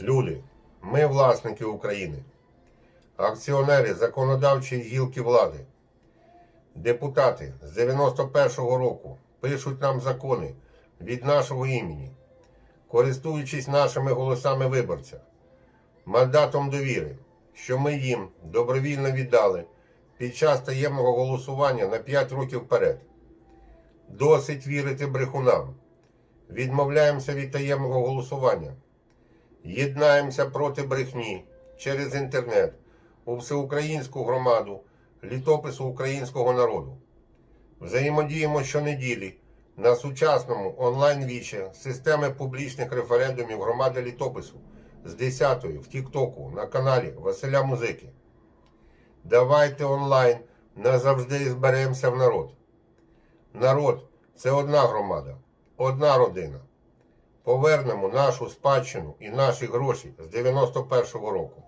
Люди, ми власники України, акціонери законодавчої гілки влади, депутати з 91-го року пишуть нам закони від нашого імені, користуючись нашими голосами виборця, мандатом довіри, що ми їм добровільно віддали під час таємного голосування на 5 років вперед. Досить вірити брехунам. Відмовляємося від таємного голосування. Єднаємося проти брехні через інтернет у всеукраїнську громаду літопису українського народу. Взаємодіємо щонеділі на сучасному онлайн-вічі системи публічних референдумів громади літопису з 10-ї в Тіктоку на каналі Василя Музики. Давайте онлайн назавжди зберемося в народ. Народ це одна громада, одна родина. Повернемо нашу спадщину і наші гроші з 91-го року.